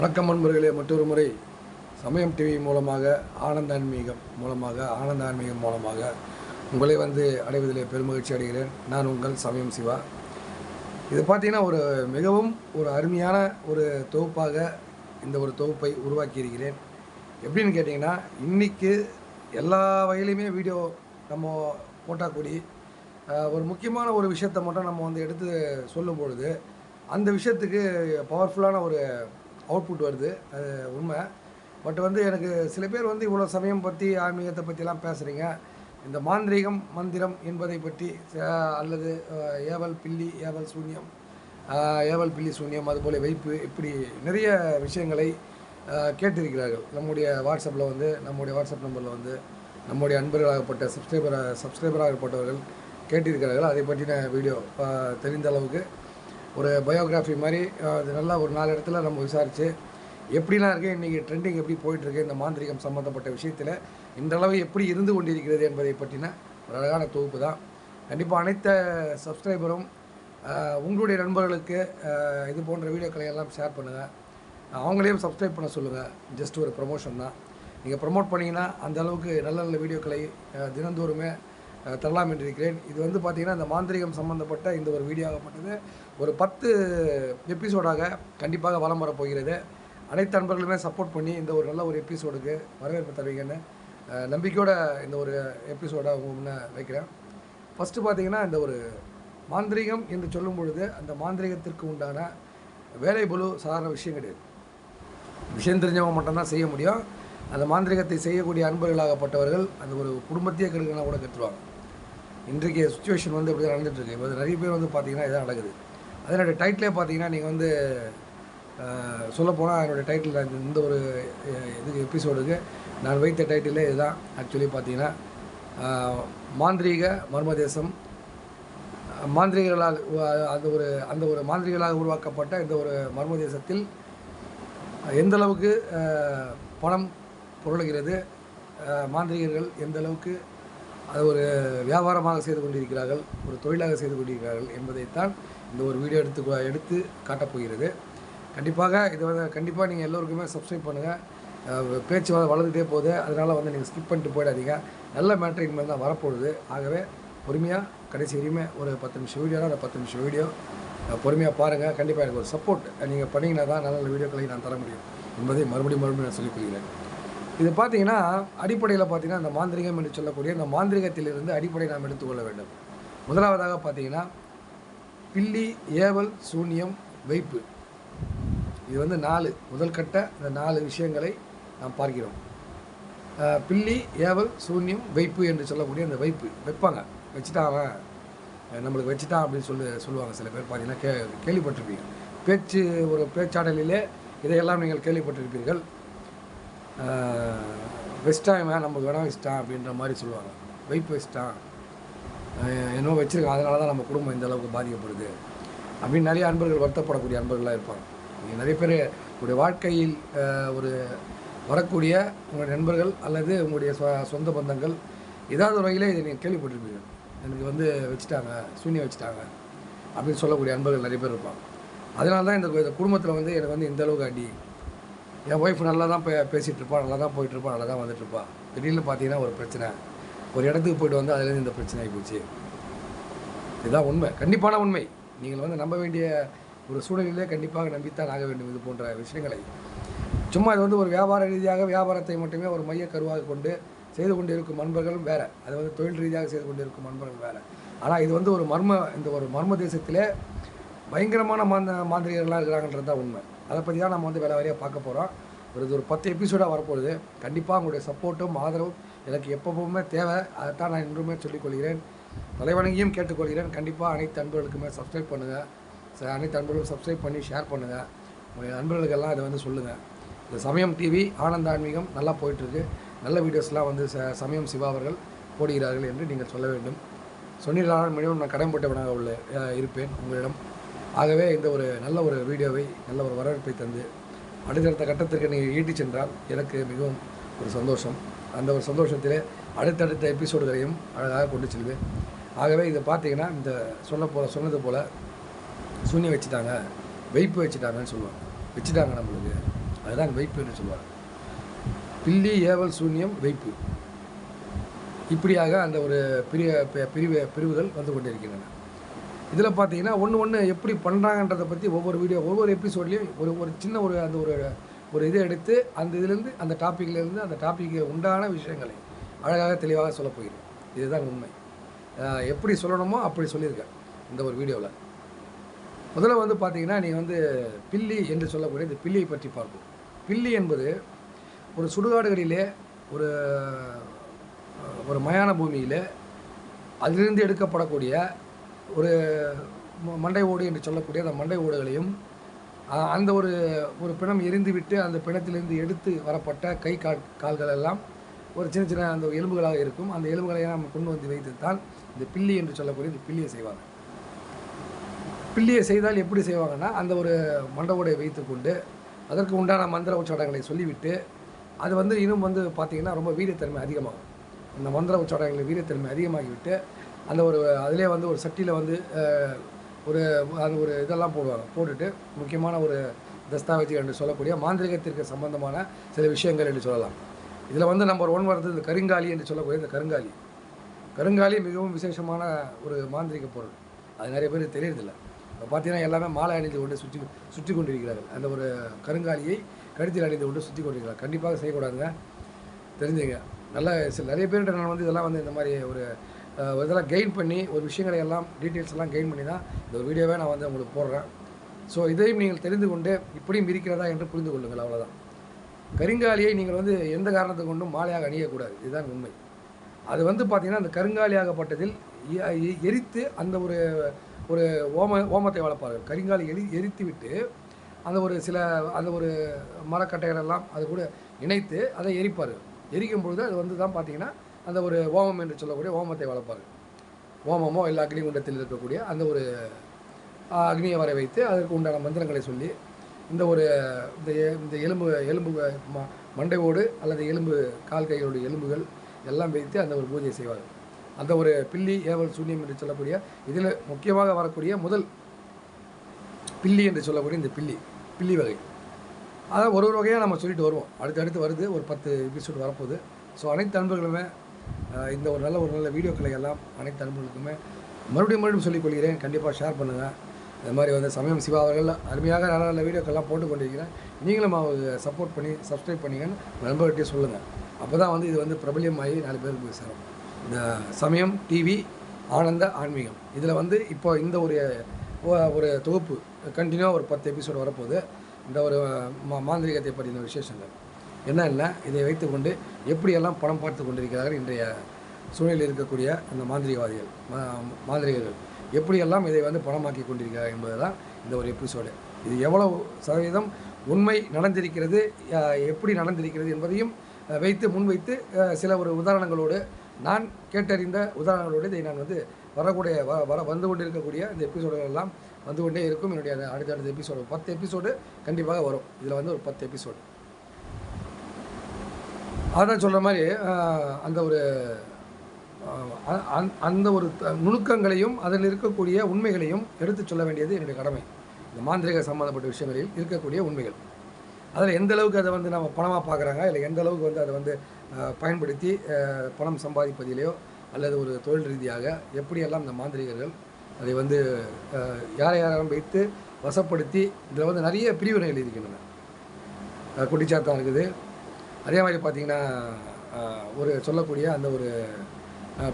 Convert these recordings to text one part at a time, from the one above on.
வணக்கம் நண்பர்களே மற்றொரு முறை சமயம் டிவி மூலமாக ஆனந்த ஆன்மீகம் மூலமாக ஆனந்த ஆன்மீகம் மூலமாக உங்களை வந்து அடைவதிலே பெருமகிழ்ச்சி அடைகிறேன். நான் உங்கள் சமயம் சிவா. இது பார்த்தீங்கன்னா ஒரு மிகவும் ஒரு அருமையான ஒரு தொகுப்பாக இந்த ஒரு தொகுப்பை உருவாக்கியிருக்கிறேன். எப்படின்னு கேட்டிங்கன்னா இன்றைக்கி எல்லா வகையிலையுமே வீடியோ நம்ம போட்டால் கூடி ஒரு முக்கியமான ஒரு விஷயத்தை மட்டும் நம்ம வந்து எடுத்து சொல்லும் பொழுது அந்த விஷயத்துக்கு பவர்ஃபுல்லான ஒரு அவுட்புட் வருது. அது உண்மை. பட் வந்து எனக்கு சில பேர் வந்து இவ்வளோ சமயம் பற்றி ஆன்மீகத்தை பற்றிலாம் பேசுகிறீங்க இந்த மாந்திரீகம் மந்திரம் என்பதை பற்றி அல்லது ஏவல் பில்லி ஏவல் சூன்யம் ஏவல் பில்லி சூன்யம் அதுபோல் வைப்பு இப்படி நிறைய விஷயங்களை கேட்டிருக்கிறார்கள். நம்முடைய வாட்ஸ்அப்பில் வந்து நம்முடைய வாட்ஸ்அப் நம்பரில் வந்து நம்முடைய அன்பர்களாகப்பட்ட சப்ஸ்கிரைபர் சப்ஸ்கிரைபராகப்பட்டவர்கள் கேட்டிருக்கிறார்கள். அதை பற்றின வீடியோ தெரிந்த அளவுக்கு ஒரு பயோகிராஃபி மாதிரி அது நல்லா ஒரு நாலு இடத்துல நம்ம விசாரித்து எப்படிலாம் இருக்குது இன்றைக்கி ட்ரெண்டிங் எப்படி போயிட்டுருக்கு இந்த மாந்திரிகம் சம்மந்தப்பட்ட விஷயத்தில் இன்றளவு எப்படி இருந்து கொண்டிருக்கிறது என்பதை பற்றின ஒரு அழகான தொகுப்பு தான். கண்டிப்பாக அனைத்த சப்ஸ்கிரைபரும் உங்களுடைய நண்பர்களுக்கு இது போன்ற வீடியோக்களை எல்லாம் ஷேர் பண்ணுங்கள் அவங்களையும் சப்ஸ்கிரைப் பண்ண சொல்லுங்கள் ஜஸ்ட் ஒரு ப்ரொமோஷன் தான். நீங்கள் ப்ரமோட் பண்ணிங்கன்னா அந்த அளவுக்கு நல்ல நல்ல வீடியோக்களை தினந்தோறுமே தரலாம் என்று இருக்கிறேன். இது வந்து பார்த்திங்கன்னா இந்த மாந்திரிகம் சம்மந்தப்பட்ட இந்த ஒரு வீடியோவாகப்பட்டது ஒரு பத்து எபிசோடாக கண்டிப்பாக வலம் வரப்போகிறது அனைத்து நண்பர்களுமே சப்போர்ட் பண்ணி இந்த ஒரு நல்ல ஒரு எபிசோடுக்கு வரவேற்பு தருவீங்கன்னு நம்பிக்கையோட இந்த ஒரு எபிசோடை உங்கள் முன்னே வைக்கிறேன். ஃபஸ்ட்டு பார்த்தீங்கன்னா இந்த ஒரு மாந்திரீகம் என்று சொல்லும் பொழுது அந்த மாந்திரீகத்திற்கு உண்டான வேலை பலு சாதாரண விஷயம் கிடையாது. விஷயம் தெரிஞ்சவங்க மட்டும்தான் செய்ய முடியும். அந்த மாந்திரிகத்தை செய்யக்கூடிய அன்பர்களாகப்பட்டவர்கள் அந்த ஒரு குடும்பத்தையே கெடுக்கலாம் கூட கற்றுருவாங்க இன்றைக்கு சுச்சுவேஷன் வந்து இப்படி தான் நடந்துட்டுருக்கு. இப்போ நிறைய பேர் வந்து பார்த்தீங்கன்னா இதான் நடக்குது. அதனுடைய டைட்டிலே பார்த்தீங்கன்னா நீங்கள் வந்து சொல்லப்போனால் என்னுடைய டைட்டில் இந்த ஒரு இது எபிசோடுக்கு நான் வைத்த டைட்டிலே இதுதான். ஆக்சுவலி பார்த்தீங்கன்னா மாந்திரீக மர்மதேசம் மாந்திரிகர்களால் அந்த ஒரு அந்த ஒரு மாந்திரிகளாக உருவாக்கப்பட்ட இந்த ஒரு மர்ம தேசத்தில் எந்த அளவுக்கு பணம் புரளுகிறது மாந்திரிகர்கள் எந்த அளவுக்கு அது ஒரு வியாபாரமாக செய்து கொண்டிருக்கிறார்கள் ஒரு தொழிலாக செய்து கொண்டிருக்கிறார்கள் என்பதைத்தான் இந்த ஒரு வீடியோ எடுத்து எடுத்து காட்டப் போகிறது. கண்டிப்பாக இது வந்து கண்டிப்பாக நீங்கள் எல்லோருக்குமே சப்ஸ்கிரைப் பண்ணுங்கள் பேச்சு வளர்ந்துட்டே போகுது. அதனால் வந்து நீங்கள் ஸ்கிப் பண்ணிட்டு போயிடாதீங்க. நல்ல மேட்ரு இனிமேல் தான் வரப்போகுது. ஆகவே பொறுமையாக கடைசி வரையுமே ஒரு பத்து நிமிஷம் வீடியோனா அந்த பத்து நிமிஷம் வீடியோ பொறுமையாக பாருங்கள் கண்டிப்பாக எனக்கு ஒரு சப்போர்ட் நீங்கள் பண்ணிங்கன்னா தான் நல்ல நல்ல வீடியோக்களை நான் தர முடியும் என்பதை மறுபடியும் மறுபடியும் நான் சொல்லிக் கொள்கிறேன். இது பார்த்தீங்கன்னா அடிப்படையில் பார்த்தீங்கன்னா அந்த மாந்திரிகம் என்று சொல்லக்கூடிய அந்த மாந்திரிகத்திலிருந்து அடிப்படை நாம் எடுத்துக்கொள்ள வேண்டும். முதலாவதாக பார்த்தீங்கன்னா பில்லி ஏவல் சூன்யம் வைப்பு. இது வந்து நாலு முதல் கட்ட இந்த நாலு விஷயங்களை நாம் பார்க்கிறோம். பில்லி ஏவல் சூன்யம் வைப்பு என்று சொல்லக்கூடிய அந்த வைப்பு. வைப்பாங்க. வச்சுட்டான் அவன் நம்மளுக்கு வச்சுட்டான் அப்படின்னு சொல்லி சொல்லுவாங்க சில பேர். பார்த்தீங்கன்னா கே கேள்விப்பட்டிருப்பீங்க. பேச்சு ஒரு பேச்சாடலிலே இதையெல்லாம் நீங்கள் கேள்விப்பட்டிருப்பீர்கள். வெஸ்டான் இவன் நமக்கு வேணாம் வச்சிட்டான் அப்படின்ற மாதிரி சொல்லுவாங்க. வைப்பு வச்சிட்டான். என்னோ வச்சுருக்கான். அதனால தான் நம்ம குடும்பம் இந்த அளவுக்கு பாதிக்கப்படுது. அப்படின்னு நிறைய அன்பர்கள் வருத்தப்படக்கூடிய அன்பர்களாக இருப்பாங்க. நீங்கள் நிறைய பேர் உங்களுடைய வாழ்க்கையில் ஒரு வரக்கூடிய உங்களுடைய நண்பர்கள் அல்லது உங்களுடைய சொ- சொந்த பந்தங்கள் ஏதாவது வகையில் இதை நீங்கள் கேள்விப்பட்டிருப்பீங்க. எனக்கு வந்து வச்சுட்டாங்க சூன்யம் வச்சுட்டாங்க அப்படின்னு சொல்லக்கூடிய அன்பர்கள் நிறைய பேர் இருப்பாங்க. அதனால தான் இந்த இந்த குடும்பத்தில் வந்து எனக்கு வந்து இந்த அளவுக்கு அடி. என் ஒய்ஃப் நல்லா தான் பே பேசிகிட்டு நல்லா தான் போயிட்டுருப்பா நல்லா தான் வந்துட்டுருப்பா. திடீர்னு பார்த்தீங்கன்னா ஒரு பிரச்சனை. ஒரு இடத்துக்கு போயிட்டு வந்து அதுலேருந்து இந்த பிரச்சனை ஆகி போச்சு. இதுதான் உண்மை. கண்டிப்பான உண்மை. நீங்கள் வந்து நம்ப வேண்டிய ஒரு சூழ்நிலையிலே கண்டிப்பாக நம்பித்தான் ஆக வேண்டும் இது போன்ற விஷயங்களை. சும்மா இது வந்து ஒரு வியாபார ரீதியாக வியாபாரத்தை மட்டுமே ஒரு மைய கருவாக கொண்டு செய்து கொண்டிருக்கும் நண்பர்களும் வேறு. அது வந்து தொழில் ரீதியாக செய்து கொண்டிருக்கும் நண்பர்கள் வேறு. ஆனால் இது வந்து ஒரு மர்ம இந்த ஒரு மர்ம தேசத்திலே பயங்கரமான மாந்த மாந்திரிகர்களாக இருக்கிறாங்கன்றது தான் உண்மை. அதை பற்றி தான் நம்ம வந்து வேலை வாரியாக பார்க்க போகிறோம் ஒரு இது ஒரு பத்து எபிசோடாக வரப்போகுது. கண்டிப்பாக உங்களுடைய சப்போர்ட்டும் ஆதரவும் எனக்கு எப்பவுமே தேவை. அதைத்தான் நான் இன்றுமே சொல்லிக்கொள்கிறேன். தலைவணங்கியும் கேட்டுக்கொள்கிறேன். கண்டிப்பாக அனைத்து அன்பர்களுக்குமே சப்ஸ்கிரைப் பண்ணுங்கள் ச- அனைத்து அன்பர்களும் சப்ஸ்கிரைப் பண்ணி ஷேர் பண்ணுங்கள் உங்களுடைய நண்பர்களுக்கெல்லாம் இதை வந்து சொல்லுங்கள் இந்த சமயம் டிவி ஆனந்த ஆன்மீகம் நல்லா போயிட்டுருக்கு. நல்ல வீடியோஸ்லாம் வந்து ச சமயம் சிவா அவர்கள் போடுகிறார்கள் என்று நீங்கள் சொல்ல வேண்டும். சொன்னீர்களால் மிகவும் நான் கடன்பட்டவனாக உள்ள இருப்பேன் உங்களிடம். ஆகவே இந்த ஒரு நல்ல ஒரு வீடியோவை நல்ல ஒரு வரவேற்பை தந்து அடுத்தடுத்த கட்டத்திற்கு நீங்கள் ஈட்டி சென்றால் எனக்கு மிகவும் ஒரு சந்தோஷம். அந்த ஒரு சந்தோஷத்திலே அடுத்தடுத்த எபிசோடுகளையும் அழகாக கொண்டு செல்வேன். ஆகவே இதை பார்த்தீங்கன்னா இந்த சொல்ல போல சொன்னது போல் சூன்யம் வச்சுட்டாங்க வைப்பு வச்சுட்டாங்கன்னு சொல்லுவாங்க. வச்சுட்டாங்க நம்மளுக்கு. அதுதான் வைப்பு என்று பில்லி ஏவல் சூன்யம் வைப்பு. இப்படியாக அந்த ஒரு பிரிய பிரிவு பிரிவுகள் வந்து கொண்டிருக்கின்றன. இதில் பார்த்தீங்கன்னா ஒன்று ஒன்று எப்படி பண்ணுறாங்கன்றதை பற்றி ஒவ்வொரு வீடியோ ஒவ்வொரு எபிசோட்லேயும் ஒரு ஒரு சின்ன ஒரு அந்த ஒரு ஒரு இதை எடுத்து அந்த இதுலேருந்து அந்த டாப்பிக்லேருந்து அந்த டாப்பிக்கு உண்டான விஷயங்களை அழகாக தெளிவாக சொல்ல போகிறேன். இதுதான் உண்மை. எப்படி சொல்லணுமோ அப்படி சொல்லியிருக்கேன் இந்த ஒரு வீடியோவில் முதல்ல வந்து பார்த்தீங்கன்னா நீங்கள் வந்து பில்லி என்று சொல்லக்கூடிய இந்த பில்லியை பற்றி பார்ப்போம். பில்லி என்பது ஒரு சுடுகாடுகளிலே ஒரு ஒரு மயான பூமியில் அதிலிருந்து எடுக்கப்படக்கூடிய ஒரு மண்டை ஓடு என்று சொல்லக்கூடிய அந்த மண்டை ஓடுகளையும் அந்த ஒரு ஒரு பிணம் எரிந்துவிட்டு அந்த பிணத்திலிருந்து எடுத்து வரப்பட்ட கை கால் கால்கள் எல்லாம் ஒரு சின்ன சின்ன அந்த எலும்புகளாக இருக்கும். அந்த எலும்புகளை நாம் கொண்டு வந்து வைத்து தான் இந்த பில்லி என்று சொல்லக்கூடிய இந்த பில்லியை செய்வாங்க. பில்லியை செய்தால் எப்படி செய்வாங்கன்னா அந்த ஒரு மண்டவோடை வைத்துக்கொண்டு அதற்கு உண்டான மந்திர உச்சாடங்களை சொல்லிவிட்டு அது வந்து இன்னும் வந்து பார்த்திங்கன்னா ரொம்ப வீரியத்தன்மை அதிகமாகும். அந்த மந்திர உச்சாடங்களில் வீரியத்தன்மை அதிகமாகிவிட்டு அந்த ஒரு அதிலே வந்து ஒரு சட்டியில் வந்து ஒரு அது ஒரு இதெல்லாம் போடுவாங்க போட்டுட்டு முக்கியமான ஒரு தஸ்தாவேஜ் என்று சொல்லக்கூடிய மாந்திரிகத்திற்கு சம்பந்தமான சில விஷயங்கள் என்று சொல்லலாம். இதில் வந்து நம்பர் ஒன் வர்றது இந்த கருங்காலி என்று சொல்லக்கூடிய இந்த கருங்காலி. கருங்காலி மிகவும் விசேஷமான ஒரு மாந்திரிக பொருள். அது நிறைய பேர் தெரியறதில்லை. இப்போ பார்த்தீங்கன்னா எல்லாமே மாலை அணிந்து கொண்டு சுற்றி சுற்றி கொண்டிருக்கிறார்கள். அந்த ஒரு கருங்காலியை கழுத்தில் அணிந்து கொண்டு சுற்றி கொண்டிருக்கிறார் கண்டிப்பாக செய்யக்கூடாதுங்க. தெரிஞ்சுங்க. நல்லா சில நிறைய பேர்கிட்ட நான் வந்து இதெல்லாம் வந்து இந்த மாதிரி ஒரு இதெல்லாம் கெயின் பண்ணி ஒரு விஷயங்களை எல்லாம் டீட்டெயில்ஸ் எல்லாம் கெயின் பண்ணி தான் இந்த ஒரு வீடியோவை நான் வந்து உங்களுக்கு போடுறேன். ஸோ இதையும் நீங்கள் தெரிந்து கொண்டு இப்படியும் இருக்கிறதா என்று புரிந்து கொள்ளுங்கள் அவ்வளோதான் கருங்காலியை நீங்கள் வந்து எந்த காரணத்தை கொண்டும் மாலையாக அணியக்கூடாது. இதுதான் உண்மை. அது வந்து பார்த்திங்கன்னா அந்த கருங்காலியாகப்பட்டதில் எரித்து அந்த ஒரு ஒரு ஓம ஓமத்தை வளர்ப்பார்கள். கருங்காலி எரி எரித்து விட்டு அந்த ஒரு சில அந்த ஒரு மரக்கட்டைகளெல்லாம் அது கூட இணைத்து அதை எரிப்பார்கள். எரிக்கும் பொழுது அது வந்து தான் பார்த்திங்கன்னா அந்த ஒரு ஓமம் என்று சொல்லக்கூடிய ஓமத்தை வளர்ப்பார்கள். ஓமமோ இல்லை அக்னிகுண்டத்தில் இருக்கக்கூடிய அந்த ஒரு அக்னியை வர வைத்து அதற்கு உண்டான மந்திரங்களை சொல்லி இந்த ஒரு இந்த இந்த எலும்பு எலும்பு ம மண்டையோடு அல்லது எலும்பு கால் கைகளுடைய எலும்புகள் எல்லாம் வைத்து அந்த ஒரு பூஜை செய்வார்கள். அந்த ஒரு பில்லி ஏவல் சூன்யம் என்று சொல்லக்கூடிய இதில் முக்கியமாக வரக்கூடிய முதல் பில்லி என்று சொல்லக்கூடிய இந்த பில்லி பில்லி வகை. அதான் ஒரு ஒரு வகையாக நம்ம சொல்லிட்டு வருவோம். அடுத்து அடுத்து வருது ஒரு பத்து எபிசோடு வரப்போகுது. ஸோ அனைத்து அன்பர்களுமே இந்த ஒரு நல்ல ஒரு நல்ல வீடியோக்களை எல்லாம் அனைத்து அன்புகளுக்குமே மறுபடியும் மறுபடியும் சொல்லிக்கொள்கிறேன். கண்டிப்பாக ஷேர் பண்ணுங்கள் இந்த மாதிரி வந்து சமயம் சிவா அவர்கள் அருமையாக நல்ல நல்ல வீடியோக்கெல்லாம் போட்டு கொண்டிருக்கிறேன் நீங்களும் அவங்க சப்போர்ட் பண்ணி சப்ஸ்கிரைப் பண்ணிங்கன்னு நண்பர்கிட்டே சொல்லுங்கள் அப்போ தான் வந்து இது வந்து பிரபலியமாகி நாலு பேருக்கு போய் சேரும். இந்த சமயம் டிவி ஆனந்த ஆன்மீகம். இதில் வந்து இப்போ இந்த ஒரு ஒரு தொகுப்பு கண்டினியூவாக ஒரு பத்து எபிசோடு வரப்போகுது. இந்த ஒரு மா மாந்திரிகத்தை பற்றின விசேஷங்கள். என்ன இல்லை இதை வைத்துக்கொண்டு எப்படியெல்லாம் பணம் பார்த்து கொண்டிருக்கிறார்கள் இன்றைய சூழலில் இருக்கக்கூடிய அந்த மாந்திரிகவாதிகள் மா- மாந்திரிகர்கள் எப்படியெல்லாம் இதை வந்து பணமாக்கி கொண்டிருக்கிறார் என்பது தான் இந்த ஒரு எபிசோடு இது எவ்வளவு சதவீதம் உண்மை நடந்திருக்கிறது எப்படி நடந்திருக்கிறது என்பதையும் வைத்து முன்வைத்து சில ஒரு உதாரணங்களோடு நான் கேட்டறிந்த உதாரணங்களோடு இதை நான் வந்து வரக்கூடிய வ வர வந்து கொண்டிருக்கக்கூடிய இந்த எபிசோடுகள் எல்லாம் வந்து கொண்டே இருக்கும். என்னுடைய அடுத்த அடுத்த எபிசோடு பத்து எபிசோடு கண்டிப்பாக வரும். இதில் வந்து ஒரு பத்து எபிசோடு அதான் சொல்கிற மாதிரி அந்த ஒரு அந்- அந்த ஒரு த- நுணுக்கங்களையும் அதில் இருக்கக்கூடிய உண்மைகளையும் எடுத்துச் சொல்ல வேண்டியது என்னுடைய கடமை. இந்த மாந்திரிக சம்மந்தப்பட்ட விஷயங்களில் இருக்கக்கூடிய உண்மைகள். அதில் எந்த அளவுக்கு அதை வந்து நம்ம பணமாக பார்க்குறாங்க? இல்லை எந்த அளவுக்கு வந்து அதை வந்து பயன்படுத்தி பணம் சம்பாதிப்பதிலேயோ அல்லது ஒரு தொழில் ரீதியாக எப்படியெல்லாம் இந்த மாந்திரிகர்கள் அதை வந்து யாரை யாரும் வைத்து வசப்படுத்தி இதில் வந்து நிறைய பிரிவினைகள் இருக்கின்றன. குட்டிச்சாத்தான் இருக்குது. அதே மாதிரி பார்த்தீங்கன்னா ஒரு சொல்லக்கூடிய அந்த ஒரு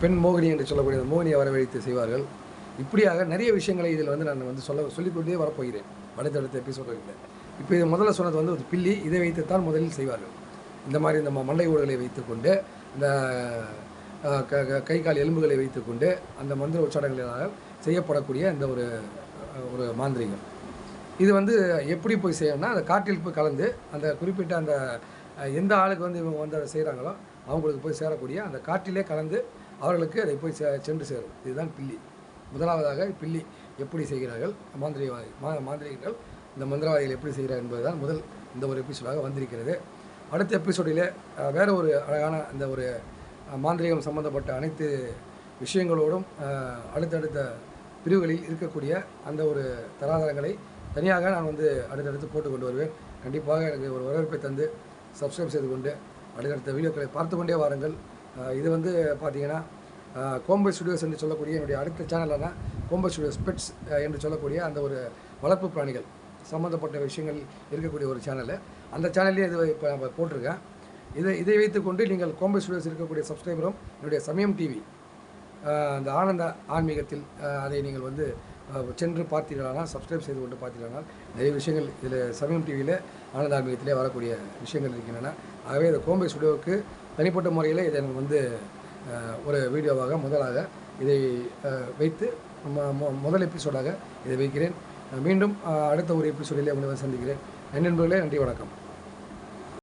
பெண் மோகினி என்று சொல்லக்கூடிய அந்த மோகினியை வரவழைத்து செய்வார்கள். இப்படியாக நிறைய விஷயங்களை இதில் வந்து நான் வந்து சொல்ல சொல்லிக்கொண்டே வரப்போகிறேன். அடுத்தடுத்த எபிசோடுகளில். இப்போ இது முதல்ல சொன்னது வந்து ஒரு பில்லி இதை வைத்துத்தான் முதலில் செய்வார்கள். இந்த மாதிரி இந்த ம- மண்டை ஓடுகளை வைத்துக்கொண்டு இந்த க க- கை கால் எலும்புகளை வைத்துக்கொண்டு அந்த மந்திர உச்சாடங்களால் செய்யப்படக்கூடிய இந்த ஒரு ஒரு மாந்திரிகம். இது வந்து எப்படி போய் செய்யணும்னா அந்த காட்டில் போய் கலந்து அந்த குறிப்பிட்ட அந்த எந்த ஆளுக்கு வந்து இவங்க வந்து அதை செய்கிறாங்களோ அவங்களுக்கு போய் சேரக்கூடிய அந்த காற்றிலே கலந்து அவர்களுக்கு அதை போய் சே சென்று சேரும். இதுதான் பில்லி. முதலாவதாக பில்லி எப்படி செய்கிறார்கள்? மாந்திரிகவாதி மா மாந்திரிகர்கள் இந்த மந்திரவாதிகள் எப்படி செய்கிறார் என்பதுதான் முதல் இந்த ஒரு எபிசோடாக வந்திருக்கிறது. அடுத்த எபிசோடிலே வேறு ஒரு அழகான இந்த ஒரு மாந்திரிகம் மாந்திரீகம் சம்பந்தப்பட்ட அனைத்து விஷயங்களோடும் அடுத்தடுத்த பிரிவுகளில் இருக்கக்கூடிய அந்த ஒரு தராதரங்களை தனியாக நான் வந்து அடுத்தடுத்து போட்டு கொண்டு வருவேன். கண்டிப்பாக எனக்கு ஒரு வரவேற்பை தந்து சப்ஸ்கிரைப் செய்து கொண்டு அடுத்தடுத்த வீடியோக்களை பார்த்து கொண்டே வாருங்கள். இது வந்து பார்த்தீங்கன்னா கோம்பை ஸ்டுடியோஸ் என்று சொல்லக்கூடிய என்னுடைய அடுத்த சேனலான கோம்பை ஸ்டுடியோஸ் பெட்ஸ் என்று சொல்லக்கூடிய அந்த ஒரு வளர்ப்பு பிராணிகள் சம்மந்தப்பட்ட விஷயங்கள் இருக்கக்கூடிய ஒரு சேனலு அந்த சேனல்லே இது இப்போ நம்ம போட்டிருக்கேன். இதை இதை வைத்துக்கொண்டு நீங்கள் கோம்பை ஸ்டுடியோஸ் இருக்கக்கூடிய சப்ஸ்கிரைபரும் என்னுடைய சமயம் டிவி அந்த ஆனந்த ஆன்மீகத்தில் அதை நீங்கள் வந்து சென்று பார்த்தீர்களானால் சப்ஸ்கிரைப் செய்து கொண்டு பார்த்தீர்களானால் நிறைய விஷயங்கள் இதில் சமயம் டிவியில் ஆனந்த ஆன்மீகத்திலே வரக்கூடிய விஷயங்கள் இருக்கின்றன. ஆகவே இந்த கோம்பை ஸ்டுடியோவுக்கு தனிப்பட்ட முறையில் இதை எனக்கு வந்து ஒரு வீடியோவாக முதலாக இதை வைத்து முதல் எபிசோடாக இதை வைக்கிறேன். மீண்டும் அடுத்த ஒரு எபிசோடிலே உங்களை வந்து சந்திக்கிறேன் நண்பர்களே நன்றி வணக்கம்.